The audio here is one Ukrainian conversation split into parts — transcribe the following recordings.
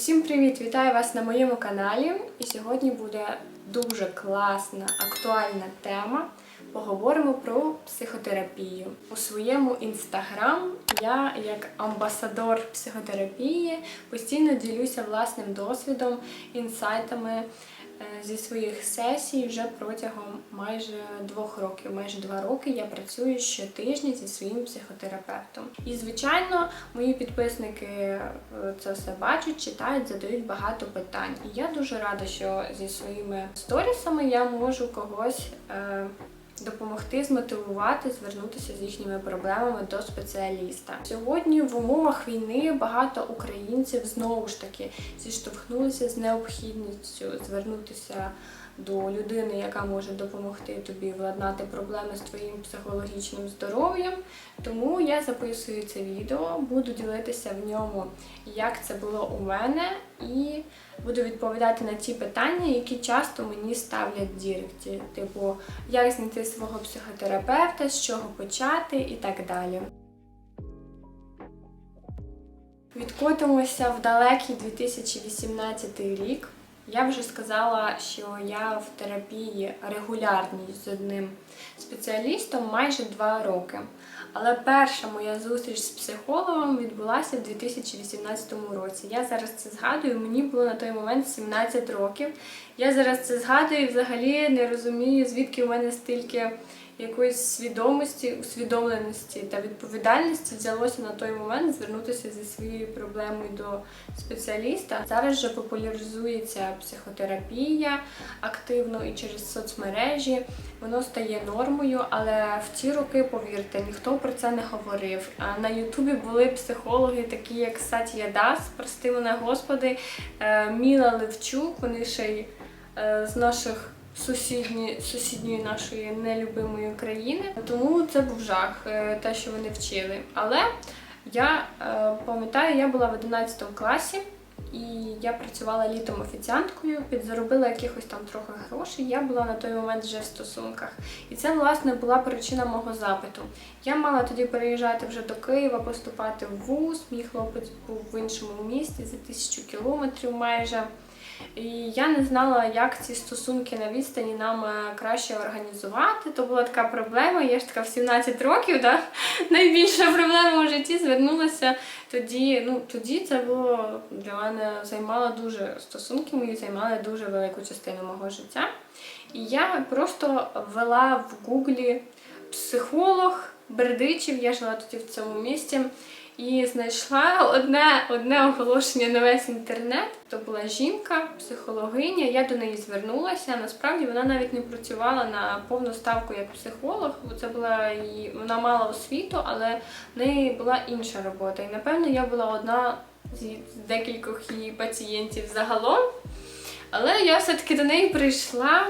Усім привіт! Вітаю вас на моєму каналі. І сьогодні буде дуже класна, актуальна тема. Поговоримо про психотерапію. У своєму інстаграм я, як амбасадор психотерапії, постійно ділюся власним досвідом, інсайтами зі своїх сесій вже протягом майже двох років. Майже два роки я працюю щотижня зі своїм психотерапевтом. І, звичайно, мої підписники е, це все бачать, читають, задають багато питань. І я дуже рада, що зі своїми сторісами я можу когось. Е, Допомогти змотивувати, звернутися з їхніми проблемами до спеціаліста. Сьогодні в умовах війни багато українців знову ж таки зіштовхнулися з необхідністю звернутися до людини, яка може допомогти тобі владнати проблеми з твоїм психологічним здоров'ям. Тому я записую це відео, буду ділитися в ньому, як це було у мене, і буду відповідати на ті питання, які часто мені ставлять Діректі. Типу, як знайти свого психотерапевта, з чого почати і так далі. Відкотимося в далекий 2018 рік. Я вже сказала, що я в терапії регулярній з одним спеціалістом майже два роки. Але перша моя зустріч з психологом відбулася в 2018 році. Я зараз це згадую, мені було на той момент 17 років. Я зараз це згадую і взагалі не розумію, звідки у мене стільки якоїсь свідомості, усвідомленості та відповідальності взялося на той момент звернутися зі своєю проблемою до спеціаліста. Зараз вже популяризується психотерапія активно і через соцмережі. Воно стає нормою, але в ті роки, повірте, ніхто про це не говорив. А на Ютубі були психологи, такі як Сатія Дас, прости мене Господи, е, Міла Левчук, вони ще й е, з наших сусідні, сусідньої нашої нелюбимої країни. Тому це був жах, е, те, що вони вчили. Але я е, пам'ятаю, я була в 11 класі. І я працювала літом офіціанткою, підзаробила якихось там трохи грошей. Я була на той момент вже в стосунках. І це, власне, була причина мого запиту. Я мала тоді переїжджати вже до Києва, поступати в ВУЗ. Мій хлопець був в іншому місті за тисячу кілометрів майже. І я не знала, як ці стосунки на відстані нам е, краще організувати. То була така проблема. Я ж така в 17 років, да? найбільша проблема у житті звернулася тоді. Ну тоді це було для мене займало дуже стосунки мої займали дуже велику частину мого життя. І я просто ввела в гуглі психолог Бердичів. Я жила тоді в цьому місті. І знайшла одне одне оголошення на весь інтернет. То була жінка, психологиня. Я до неї звернулася. Насправді вона навіть не працювала на повну ставку як психолог, бо це була її, вона мала освіту, але в неї була інша робота. І напевно я була одна з декількох її пацієнтів загалом. Але я все-таки до неї прийшла,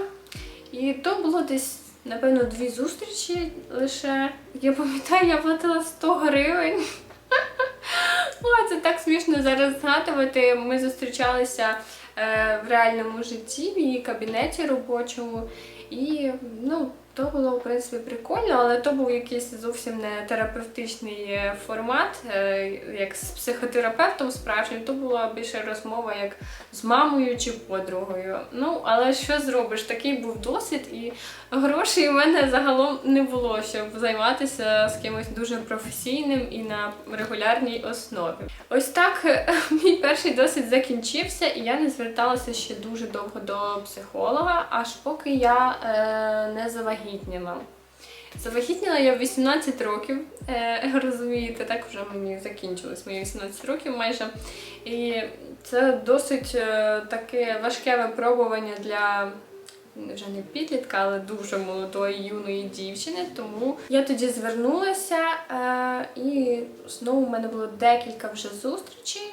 і то було десь. Напевно, дві зустрічі лише. Я пам'ятаю, я платила 100 гривень. О, це так смішно зараз згадувати. Ми зустрічалися е, в реальному житті, в її кабінеті робочому. І ну, то було, в принципі, прикольно, але то був якийсь зовсім не терапевтичний е, формат, е, як з психотерапевтом справжнім, то була більше розмова як з мамою чи подругою. Ну, але що зробиш? Такий був досвід, і грошей у мене загалом не було, щоб займатися з кимось дуже професійним і на регулярній основі. Ось так е, мій перший досвід закінчився, і я не зверталася ще дуже довго до психолога, аж поки я е, не завагітніла. Завагітніла я в 18 років, е, розумієте, так вже мені закінчилось мої 18 років майже. І це досить е, таке важке випробування для вже не підлітка, але дуже молодої юної дівчини. Тому я тоді звернулася, е, і знову в мене було декілька вже зустрічей,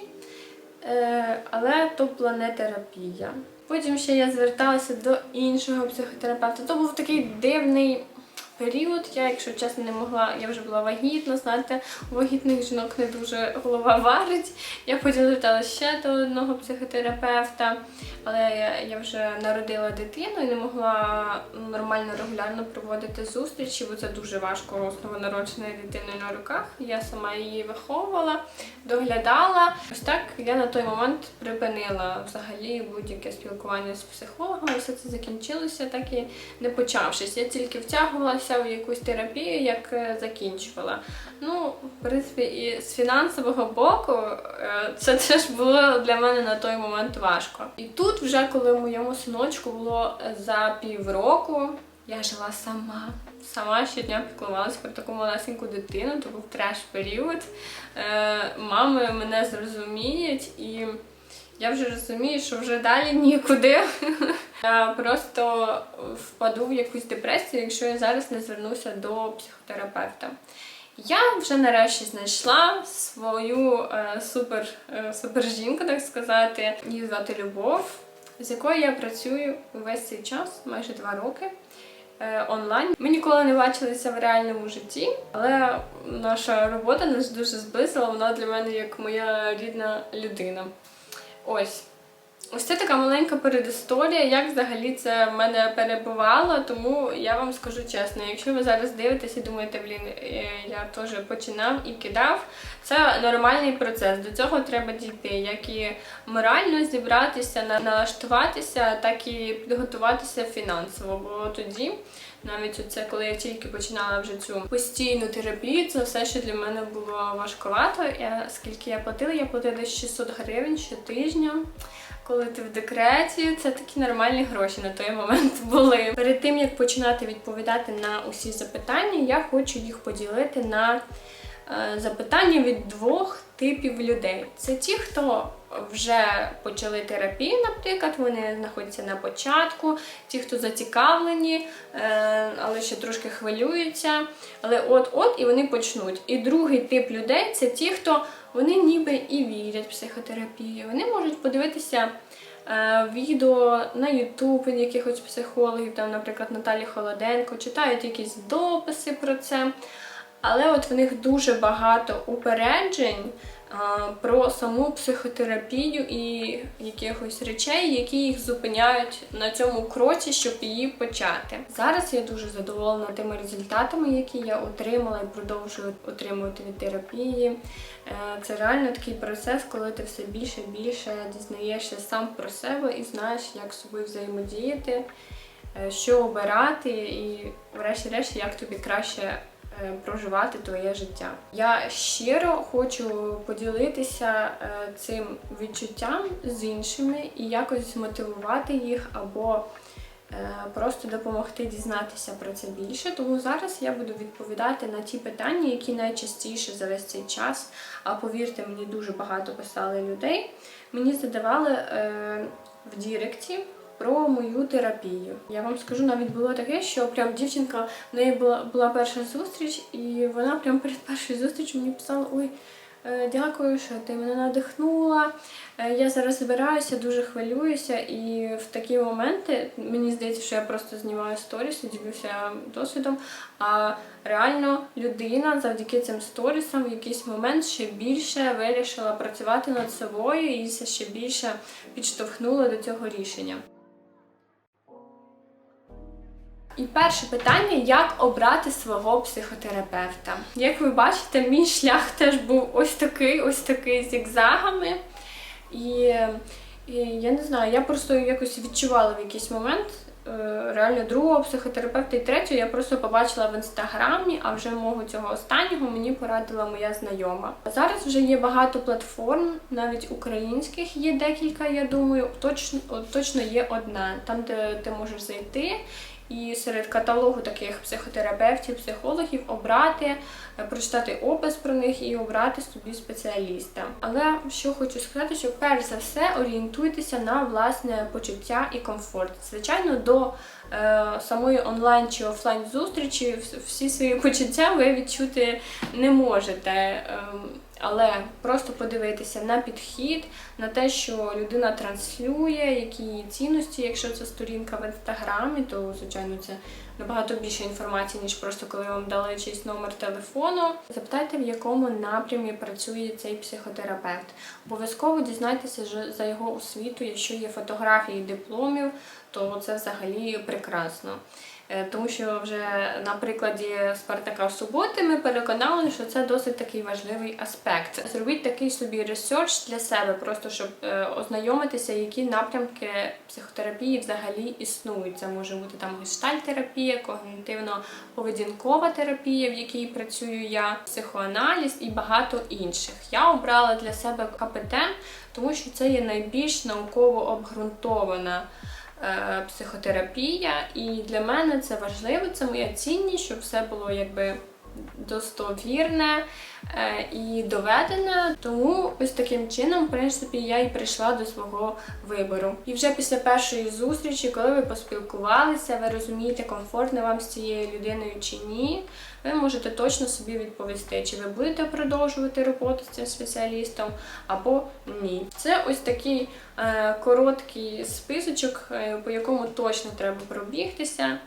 але то була не терапія. Потім ще я зверталася до іншого психотерапевта. То був такий дивний період. Я, якщо чесно, не могла, я вже була вагітна, знаєте, у вагітних жінок не дуже голова варить. Я потім зверталася ще до одного психотерапевта, але я, вже народила дитину і не могла нормально регулярно проводити зустрічі, бо це дуже важко з новонародженою дитиною на руках. Я сама її виховувала, доглядала. Ось так я на той момент припинила взагалі будь-яке спілкування з психологом. Все це закінчилося, так і не почавшись. Я тільки втягувалася в якусь терапію, як е, закінчувала. Ну, в принципі, і з фінансового боку е, це теж було для мене на той момент важко. І тут, вже коли моєму синочку було за півроку, я жила сама. Сама щодня піклувалася про таку малесеньку дитину, то був треш-період. Е, мами мене зрозуміють, і я вже розумію, що вже далі нікуди. Я просто впаду в якусь депресію, якщо я зараз не звернуся до психотерапевта. Я вже нарешті знайшла свою е, супер, е, супер жінку, так сказати. Її звати Любов, з якою я працюю увесь цей час, майже два роки е, онлайн. Ми ніколи не бачилися в реальному житті, але наша робота нас дуже зблизила. Вона для мене як моя рідна людина. Ось. Ось це така маленька передісторія, як взагалі це в мене перебувало, тому я вам скажу чесно, якщо ви зараз дивитесь і думаєте, блін, е, я теж починав і кидав, це нормальний процес. До цього треба дійти, як і морально зібратися, налаштуватися, так і підготуватися фінансово. Бо тоді, навіть оце, коли я тільки починала вже цю постійну терапію, це все, що для мене було важкувато. Я, скільки я платила, я платила десь 600 гривень щотижня. Коли ти в декреті, це такі нормальні гроші на той момент були. Перед тим як починати відповідати на усі запитання, я хочу їх поділити на е, запитання від двох типів людей. Це ті, хто вже почали терапію, наприклад, вони знаходяться на початку, ті, хто зацікавлені, е, але ще трошки хвилюються. Але от-от і вони почнуть. І другий тип людей це ті, хто вони ніби і вірять в психотерапію. Вони можуть подивитися е, відео на Ютуб якихось психологів, там, наприклад, Наталі Холоденко, читають якісь дописи про це. Але от в них дуже багато упереджень про саму психотерапію і якихось речей, які їх зупиняють на цьому кроці, щоб її почати. Зараз я дуже задоволена тими результатами, які я отримала і продовжую отримувати від терапії. Е, Це реально такий процес, коли ти все більше і більше дізнаєшся сам про себе і знаєш, як з собою взаємодіяти, е, що обирати, і, врешті-решт, як тобі краще проживати твоє життя. Я щиро хочу поділитися е, цим відчуттям з іншими і якось змотивувати їх або е, просто допомогти дізнатися про це більше. Тому зараз я буду відповідати на ті питання, які найчастіше за весь цей час, а повірте, мені дуже багато писали людей. Мені задавали е, в Діректі про мою терапію. Я вам скажу, навіть було таке, що прям дівчинка, в неї була, була перша зустріч, і вона прям перед першою зустрічю мені писала: Ой, е, дякую, що ти мене надихнула. Е, Я зараз збираюся, дуже хвилююся, і в такі моменти мені здається, що я просто знімаю сторіс і ділюся досвідом. А реально людина завдяки цим сторісам в якийсь момент ще більше вирішила працювати над собою і ще більше підштовхнуло до цього рішення. І перше питання: як обрати свого психотерапевта? Як ви бачите, мій шлях теж був ось такий, ось такий зігзагами. І, і я не знаю, я просто якось відчувала в якийсь момент. е, Реально другого психотерапевта і третього я просто побачила в інстаграмі, а вже мого цього останнього мені порадила моя знайома. Зараз вже є багато платформ, навіть українських є декілька, я думаю. Точно, точно є одна, там, де ти можеш зайти і серед каталогу таких психотерапевтів, психологів обрати, е, прочитати опис про них і обрати собі спеціаліста. Але що хочу сказати, що перш за все орієнтуйтеся на власне почуття і комфорт. Звичайно, до е, самої онлайн чи офлайн зустрічі всі свої почуття ви відчути не можете. Ем, Але просто подивитися на підхід, на те, що людина транслює, які цінності, якщо це сторінка в інстаграмі, то звичайно це набагато більше інформації, ніж просто коли вам дали чийсь номер телефону. Запитайте, в якому напрямі працює цей психотерапевт. Обов'язково дізнайтеся за його освіту, якщо є фотографії дипломів, то це взагалі прекрасно. Е, Тому що вже на прикладі Спартака суботи ми переконали, що це досить такий важливий аспект. Зробіть такий собі ресерч для себе, просто щоб е, ознайомитися, які напрямки психотерапії взагалі існують. Це може бути там гештальтерапія, когнітивно-поведінкова терапія, в якій працюю я, психоаналіз і багато інших. Я обрала для себе КПТ, тому що це є найбільш науково обґрунтована психотерапія, і для мене це важливо, це моя цінність, щоб все було якби достовірне е, і доведене. Тому ось таким чином, в принципі, я і прийшла до свого вибору. І вже після першої зустрічі, коли ви поспілкувалися, ви розумієте, комфортно вам з цією людиною чи ні. Ви можете точно собі відповісти, чи ви будете продовжувати роботу з цим спеціалістом або ні. Це ось такий е, короткий списочок, е, по якому точно треба пробігтися.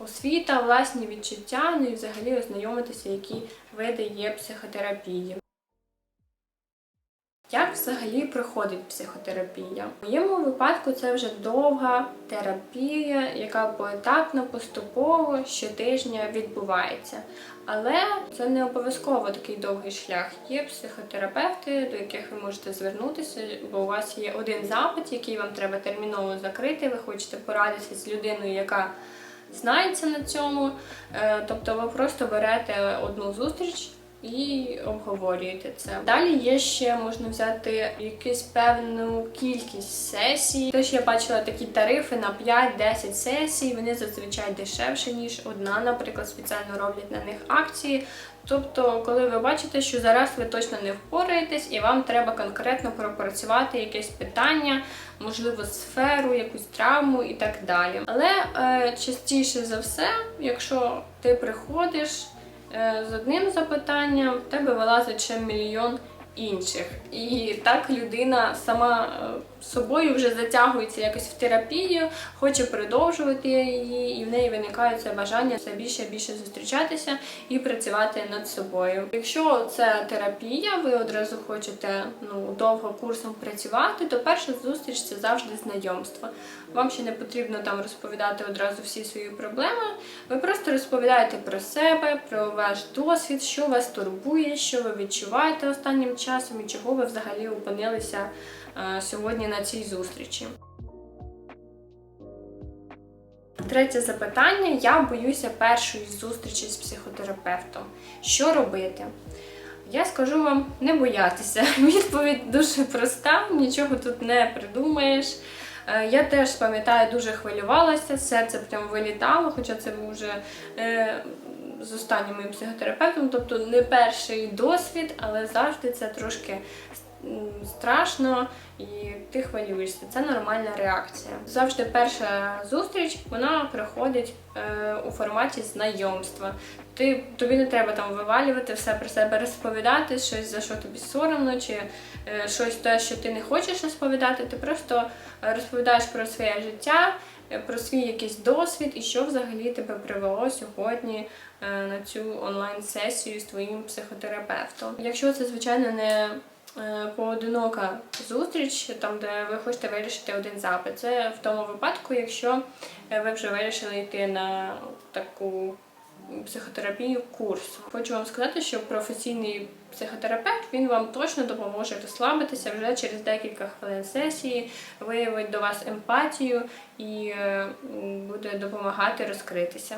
Освіта, власні відчуття, ну і взагалі ознайомитися, які види є психотерапії. Як взагалі проходить психотерапія? В моєму випадку це вже довга терапія, яка поетапно, поступово щотижня відбувається. Але це не обов'язково такий довгий шлях. Є психотерапевти, до яких ви можете звернутися, бо у вас є один запит, який вам треба терміново закрити. Ви хочете порадитися з людиною, яка знається на цьому. Е, Тобто ви просто берете одну зустріч. І обговорюєте це. Далі є ще можна взяти якусь певну кількість сесій. Тож я бачила такі тарифи на 5-10 сесій. Вони зазвичай дешевші, ніж одна, наприклад, спеціально роблять на них акції. Тобто, коли ви бачите, що зараз ви точно не впораєтесь, і вам треба конкретно пропрацювати якесь питання, можливо, сферу, якусь травму і так далі. Але е, частіше за все, якщо ти приходиш е, з одним запитанням, в тебе вилазить ще мільйон інших. І так людина сама е, собою вже затягується якось в терапію, хоче продовжувати її, і в неї виникає це бажання все більше і більше зустрічатися і працювати над собою. Якщо це терапія, ви одразу хочете ну, довго курсом працювати, то перша зустріч це завжди знайомство. Вам ще не потрібно там розповідати одразу всі свої проблеми. Ви просто розповідаєте про себе, про ваш досвід, що вас турбує, що ви відчуваєте останнім часом і чого ви взагалі опинилися сьогодні на цій зустрічі. Третє запитання. Я боюся першої зустрічі з психотерапевтом. Що робити? Я скажу вам не боятися. Відповідь дуже проста, нічого тут не придумаєш. Е, Я теж пам'ятаю, дуже хвилювалася, серце прям вилітало, хоча це був вже е, з останнім моїм психотерапевтом, тобто не перший досвід, але завжди це трошки страшно і ти хвилюєшся. Це нормальна реакція. Завжди перша зустріч вона проходить е, у форматі знайомства. Ти тобі не треба там вивалювати все про себе розповідати, щось за що тобі соромно, чи е, щось те, що ти не хочеш розповідати. Ти просто розповідаєш про своє життя, е, про свій якийсь досвід і що взагалі тебе привело сьогодні е, на цю онлайн-сесію з твоїм психотерапевтом. Якщо це, звичайно, не поодинока зустріч, там де ви хочете вирішити один запит. Це в тому випадку, якщо е, ви вже вирішили йти на таку психотерапію курс. Хочу вам сказати, що професійний психотерапевт він вам точно допоможе розслабитися вже через декілька хвилин сесії, виявить до вас емпатію і е, буде допомагати розкритися.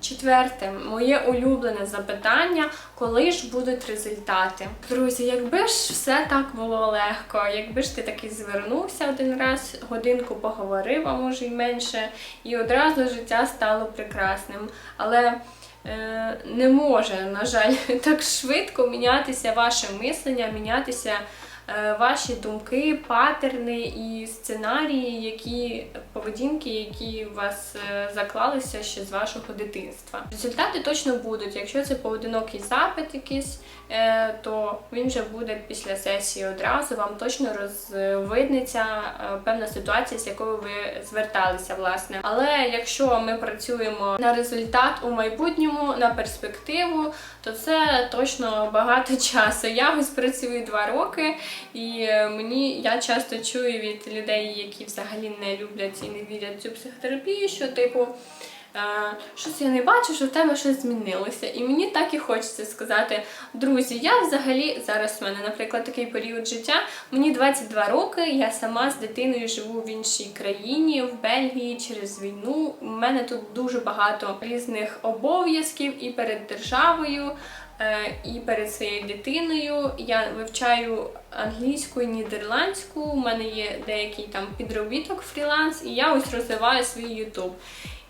Четверте, моє улюблене запитання, коли ж будуть результати? Друзі, якби ж все так було легко, якби ж ти таки звернувся один раз, годинку поговорив, а може й менше, і одразу життя стало прекрасним. Але е, не може, на жаль, так швидко мінятися ваше мислення, мінятися ваші думки, патерни і сценарії, які поведінки, які у вас е, заклалися ще з вашого дитинства. Результати точно будуть. Якщо це поодинокий запит якийсь, е, то він вже буде після сесії одразу. Вам точно розвиднеться е, певна ситуація, з якою ви зверталися, власне. Але якщо ми працюємо на результат у майбутньому, на перспективу, то це точно багато часу. Я ось працюю два роки, і е, мені я часто чую від людей, які взагалі не люблять і не вірять в цю психотерапію, що типу. е, Щось я не бачу, що в тебе щось змінилося. І мені так і хочеться сказати, друзі, я взагалі зараз в мене, наприклад, такий період життя. Мені 22 роки, я сама з дитиною живу в іншій країні, в Бельгії через війну. У мене тут дуже багато різних обов'язків і перед державою, і перед своєю дитиною. Я вивчаю англійську і нідерландську. У мене є деякий там підробіток фріланс, і я ось розвиваю свій YouTube.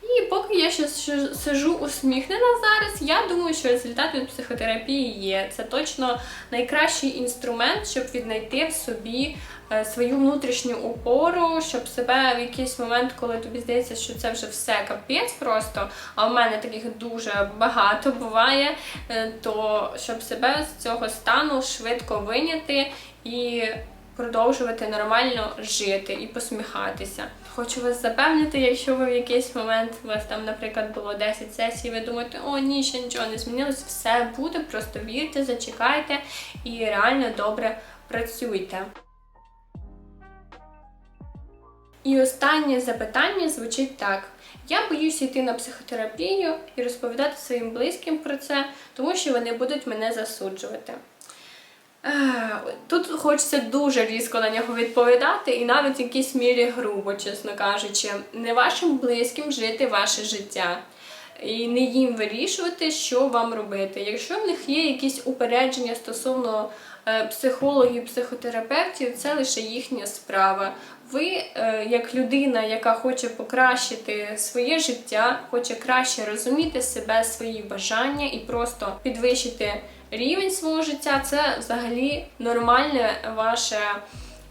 І поки я ще сижу усміхнена зараз, я думаю, що результат від психотерапії є. Це точно найкращий інструмент, щоб віднайти в собі е, свою внутрішню опору, щоб себе в якийсь момент, коли тобі здається, що це вже все капець просто, а в мене таких дуже багато буває, е, то щоб себе з цього стану швидко виняти і продовжувати нормально жити і посміхатися. Хочу вас запевнити, якщо ви в якийсь момент у вас там, наприклад, було 10 сесій, ви думаєте, о, ні, ще нічого не змінилось, все буде, просто вірте, зачекайте і реально добре працюйте. І останнє запитання звучить так: я боюся йти на психотерапію і розповідати своїм близьким про це, тому що вони будуть мене засуджувати. Е, Тут хочеться дуже різко на нього відповідати, і навіть в якійсь мірі грубо, чесно кажучи, не вашим близьким жити ваше життя. І не їм вирішувати, що вам робити. Якщо в них є якісь упередження стосовно е, психологів, психотерапевтів, це лише їхня справа. Ви, е, як людина, яка хоче покращити своє життя, хоче краще розуміти себе, свої бажання і просто підвищити рівень свого життя, це взагалі нормальне ваше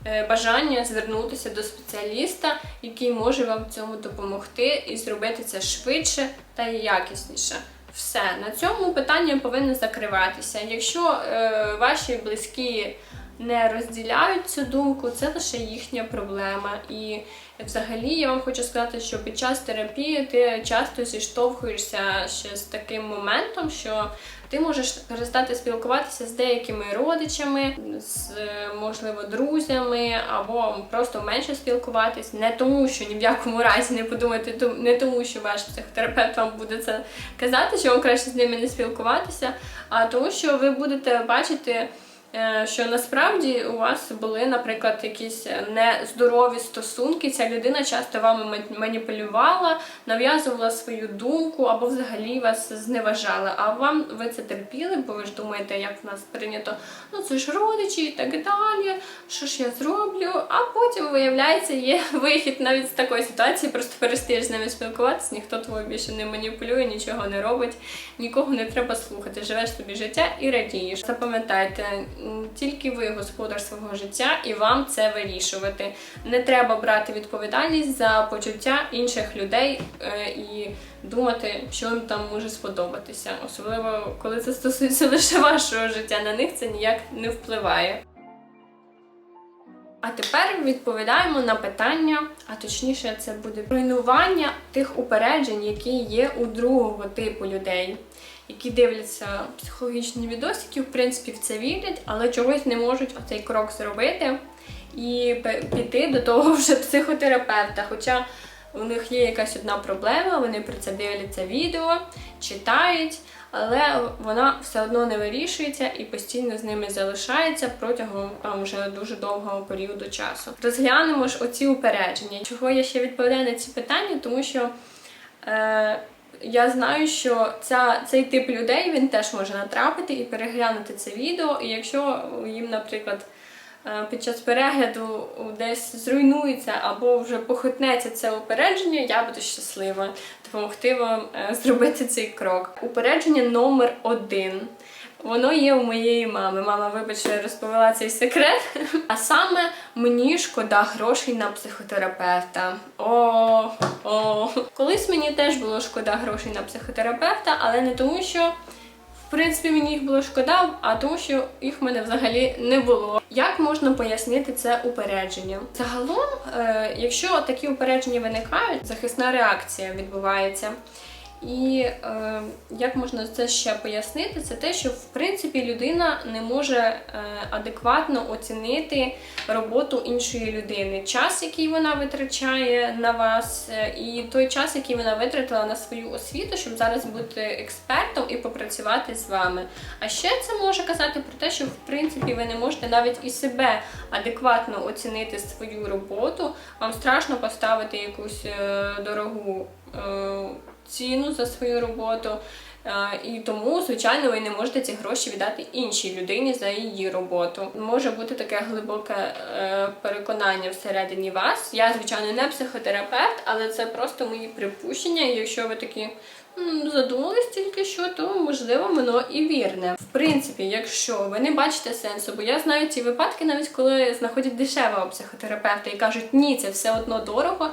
е, бажання звернутися до спеціаліста, який може вам цьому допомогти і зробити це швидше та якісніше. Все на цьому питання повинно закриватися. Якщо е, ваші близькі не розділяють цю думку, це лише їхня проблема. І взагалі я вам хочу сказати, що під час терапії ти часто зіштовхуєшся ще з таким моментом, що ти можеш перестати спілкуватися з деякими родичами, з можливо друзями, або просто менше спілкуватись, не тому, що ні в якому разі не подумайте, не тому, що ваш психотерапевт вам буде це казати, що вам краще з ними не спілкуватися, а тому, що ви будете бачити. Е, Що насправді у вас були, наприклад, якісь нездорові стосунки, ця людина часто вами ма- маніпулювала, нав'язувала свою думку або взагалі вас зневажала. А вам ви це терпіли, бо ви ж думаєте, як в нас прийнято, ну це ж родичі і так далі, що ж я зроблю? А потім виявляється, є вихід навіть з такої ситуації, просто перестаєш з ними спілкуватися, ніхто тобою більше не маніпулює, нічого не робить, нікого не треба слухати. Живеш собі життя і радієш. Запам'ятайте, тільки ви господар свого життя, і вам це вирішувати. Не треба брати відповідальність за почуття інших людей е, і думати, що їм там може сподобатися. Особливо, коли це стосується лише вашого життя, на них це ніяк не впливає. А тепер відповідаємо на питання, а точніше, це буде руйнування тих упереджень, які є у другого типу людей, які дивляться психологічні відосики, в принципі, в це вірять, але чогось не можуть оцей крок зробити і піти до того вже психотерапевта. Хоча у них є якась одна проблема, вони про це дивляться відео, читають, але вона все одно не вирішується і постійно з ними залишається протягом там вже дуже довгого періоду часу. Розглянемо ж оці упередження. Чого я ще відповідаю на ці питання, тому що. Е, я знаю, що ця, цей тип людей він теж може натрапити і переглянути це відео. І якщо їм, наприклад, е, під час перегляду десь зруйнується або вже похитнеться це упередження, я буду щаслива допомогти вам е, зробити цей крок. Упередження номер один. Воно є у моєї мами. Мама, вибач, розповіла цей секрет. А саме мені шкода грошей на психотерапевта. О, о. Колись мені теж було шкода грошей на психотерапевта, але не тому, що. В принципі, мені їх було шкода, а тому, що їх в мене взагалі не було. Як можна пояснити це упередження? Загалом, е, якщо такі упередження виникають, захисна реакція відбувається. І е, як можна це ще пояснити, це те, що в принципі людина не може е, адекватно оцінити роботу іншої людини, час, який вона витрачає на вас, е, і той час, який вона витратила на свою освіту, щоб зараз бути експертом і попрацювати з вами. А ще це може казати про те, що в принципі ви не можете навіть і себе адекватно оцінити свою роботу. Вам страшно поставити якусь е, дорогу. е, ціну за свою роботу. Е, І тому, звичайно, ви не можете ці гроші віддати іншій людині за її роботу. Може бути таке глибоке е, переконання всередині вас. Я, звичайно, не психотерапевт, але це просто мої припущення. Якщо ви такі задумались тільки що, то можливо воно і вірне. В принципі, якщо ви не бачите сенсу, бо я знаю ці випадки, навіть коли знаходять дешевого психотерапевта і кажуть, ні, це все одно дорого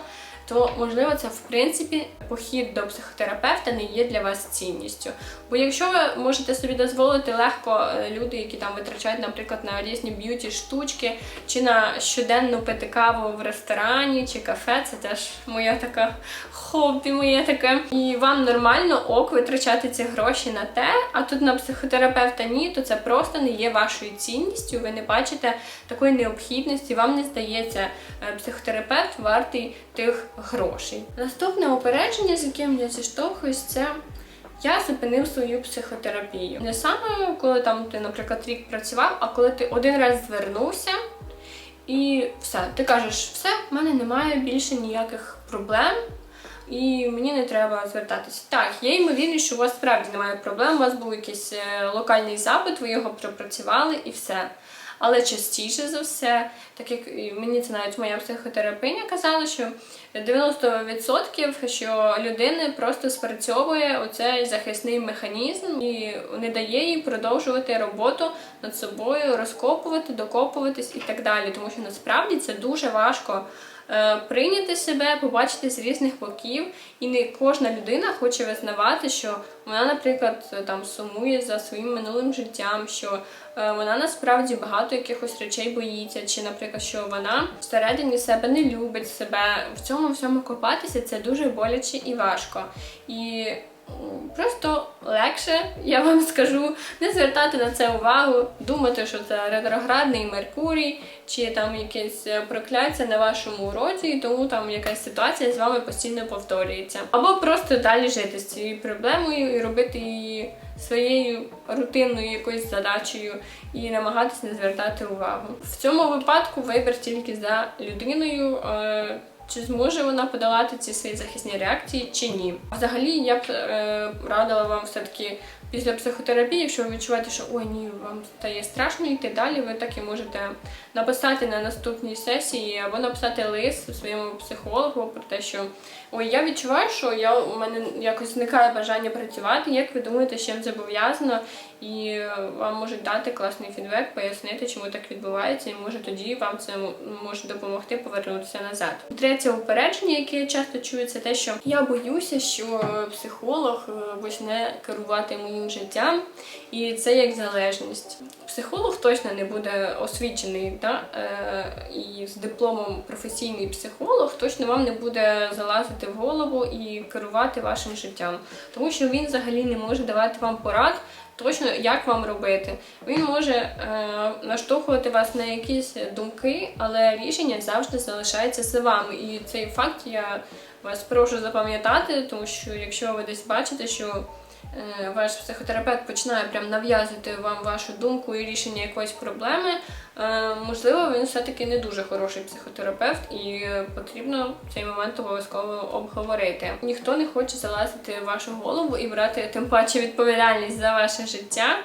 то можливо це в принципі похід до психотерапевта не є для вас цінністю. Бо якщо ви можете собі дозволити легко е, люди, які там витрачають, наприклад, на різні б'юті штучки, чи на щоденну пити каву в ресторані чи кафе, це теж моя така хобі, моє таке. І вам нормально ок витрачати ці гроші на те, а тут на психотерапевта ні, то це просто не є вашою цінністю. Ви не бачите такої необхідності, вам не здається е, психотерапевт вартий тих грошей. Наступне упередження, з яким я зіштовхуюсь, це я зупинив свою психотерапію. Не саме коли там ти, наприклад, рік працював, а коли ти один раз звернувся. І все, ти кажеш, все, в мене немає більше ніяких проблем, і мені не треба звертатися. Так, є ймовірність, що у вас справді немає проблем, у вас був якийсь е, локальний запит, ви його пропрацювали і все. Але частіше за все, так як мені це навіть моя психотерапиня казала, що 90% що людини просто спрацьовує оцей захисний механізм і не дає їй продовжувати роботу над собою, розкопувати, докопуватись і так далі. Тому що насправді це дуже важко прийняти себе, побачити з різних боків, і не кожна людина хоче визнавати, що вона, наприклад, там сумує за своїм минулим життям, що е, вона насправді багато якихось речей боїться, чи, наприклад, що вона всередині себе не любить себе. В цьому всьому копатися це дуже боляче і важко. І Просто легше, я вам скажу, не звертати на це увагу, думати, що це ретроградний Меркурій, чи там якесь е, прокляття на вашому уроці, і тому там якась ситуація з вами постійно повторюється. Або просто далі жити з цією проблемою і робити її своєю рутинною якоюсь задачею і намагатися не звертати увагу. В цьому випадку вибір тільки за людиною. е, чи зможе вона подолати ці свої захисні реакції чи ні? Взагалі, я б е, радила вам все-таки після психотерапії, якщо ви відчуваєте, що ой, ні, вам стає страшно йти далі, ви так і можете написати на наступній сесії або написати лист своєму психологу про те, що ой, я відчуваю, що я у мене якось зникає бажання працювати. Як ви думаєте, з чим це пов'язано? І вам можуть дати класний фідбек, пояснити, чому так відбувається, і може тоді вам це може допомогти повернутися назад. Третє упередження, яке я часто чую, це те, що я боюся, що психолог е, почне керувати моїм життям, і це як залежність. Психолог точно не буде освічений, да? е, і з дипломом професійний психолог точно вам не буде залазити в голову і керувати вашим життям, тому що він взагалі не може давати вам порад. Точно як вам робити. Він може е, наштовхувати вас на якісь думки, але рішення завжди залишається за вами. І цей факт я вас прошу запам'ятати, тому що якщо ви десь бачите, що ваш психотерапевт починає прям нав'язувати вам вашу думку і рішення якоїсь проблеми, е, можливо, він все-таки не дуже хороший психотерапевт, і е, потрібно цей момент обов'язково обговорити. Ніхто не хоче залазити в вашу голову і брати тим паче відповідальність за ваше життя.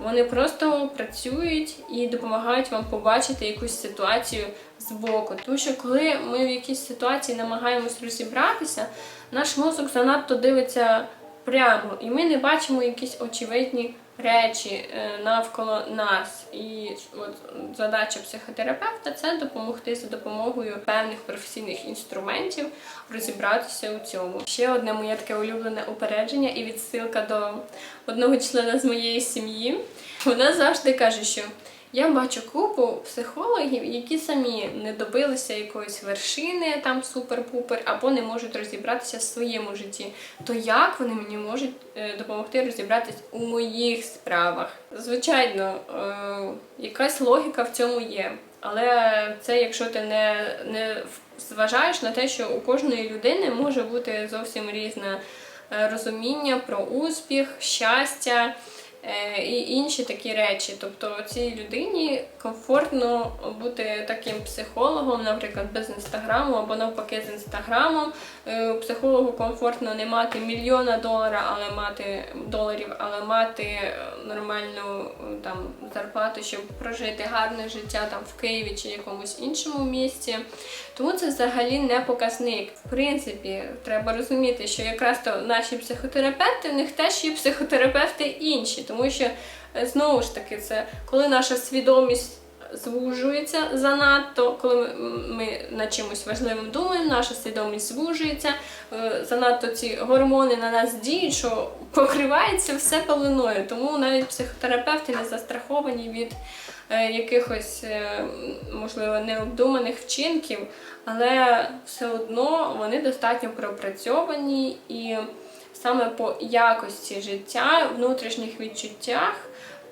Вони просто працюють і допомагають вам побачити якусь ситуацію збоку. Тому що коли ми в якійсь ситуації намагаємось розібратися, наш мозок занадто дивиться прямо, і ми не бачимо якісь очевидні речі е, навколо нас. І от задача психотерапевта це допомогти за допомогою певних професійних інструментів розібратися у цьому. Ще одне моє таке улюблене упередження і відсилка до одного члена з моєї сім'ї. Вона завжди каже, що я бачу купу психологів, які самі не добилися якоїсь вершини, там супер-пупер, або не можуть розібратися в своєму житті. То як вони мені можуть е, допомогти розібратись у моїх справах? Звичайно, е, якась логіка в цьому є. Але це якщо ти не, не зважаєш на те, що у кожної людини може бути зовсім різне е, розуміння про успіх, щастя і інші такі речі. Тобто цій людині комфортно бути таким психологом, наприклад, без інстаграму або навпаки з інстаграмом. Е, Психологу комфортно не мати мільйона доларів, але мати доларів, але мати е, нормальну е, там зарплату, щоб прожити гарне життя там в Києві чи якомусь іншому місці. Тому це взагалі не показник. В принципі, треба розуміти, що якраз то наші психотерапевти, в них теж є психотерапевти інші, тому що е, знову ж таки, це коли наша свідомість звужується занадто, коли ми, ми над чимось важливим думаємо, наша свідомість звужується, е, занадто ці гормони на нас діють, що покривається все пеленою. Тому навіть психотерапевти не застраховані від е, якихось, можливо, необдуманих вчинків, але все одно вони достатньо пропрацьовані і саме по якості життя, внутрішніх відчуттях.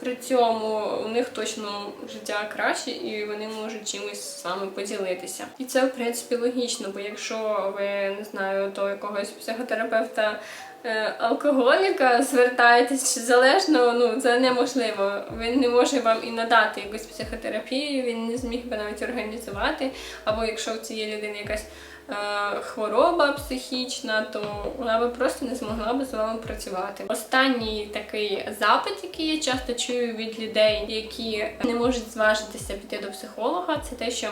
При цьому у них точно життя краще і вони можуть чимось вами поділитися. І це в принципі логічно, бо якщо ви не знаю до якогось психотерапевта е, алкоголіка звертаєтесь залежно, ну це неможливо. Він не може вам і надати якусь психотерапію, він не зміг би навіть організувати. Або якщо в цієї людини якась хвороба психічна, то вона би просто не змогла би з вами працювати. Останній такий запит, який я часто чую від людей, які не можуть зважитися піти до психолога, це те, що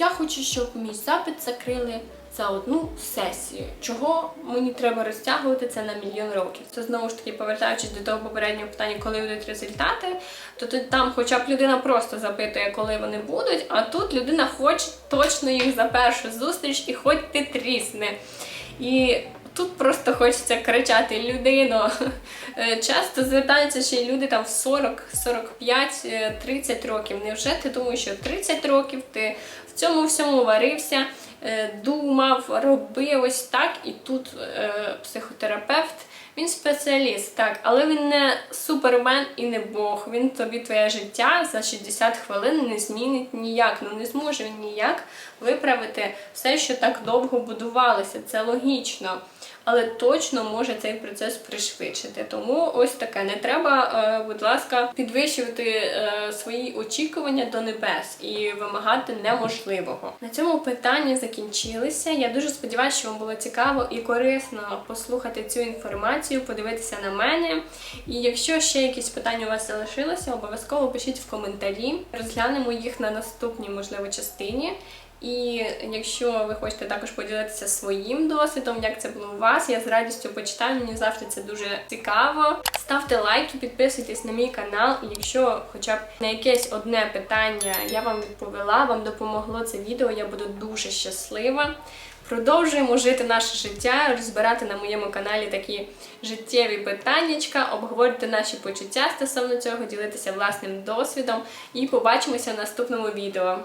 я хочу, щоб мій запит закрили за одну сесію. Чого мені треба розтягувати це на мільйон років? Це знову ж таки, повертаючись до того попереднього питання, коли будуть результати, то тут там, хоча б людина просто запитує, коли вони будуть, а тут людина хоче точно їх за першу зустріч і хоч ти трісни. І тут просто хочеться кричати людино. Часто звертаються ще й люди там в 40, 45, е, 30 років. Невже ти думаєш, що 30 років ти в цьому всьому варився, е, думав, робив ось так, і тут е, психотерапевт. Він спеціаліст, так, але він не супермен і не Бог. Він тобі твоє життя за 60 хвилин не змінить ніяк. Ну не зможе він ніяк виправити все, що так довго будувалося. Це логічно. Але точно може цей процес пришвидшити. Тому ось таке. Не треба, е, будь ласка, підвищувати е, свої очікування до небес і вимагати неможливого. На цьому питання закінчилися. Я дуже сподіваюся, що вам було цікаво і корисно послухати цю інформацію, подивитися на мене. І якщо ще якісь питання у вас залишилося, обов'язково пишіть в коментарі. Розглянемо їх на наступній, можливо, частині. І якщо ви хочете також поділитися своїм досвідом, як це було у вас, я з радістю почитаю. Мені завжди це дуже цікаво. Ставте лайки, підписуйтесь на мій канал. І якщо хоча б на якесь одне питання я вам відповіла, вам допомогло це відео, я буду дуже щаслива. Продовжуємо жити наше життя, розбирати на моєму каналі такі життєві питаннячка, обговорювати наші почуття стосовно цього, ділитися власним досвідом і побачимося в наступному відео.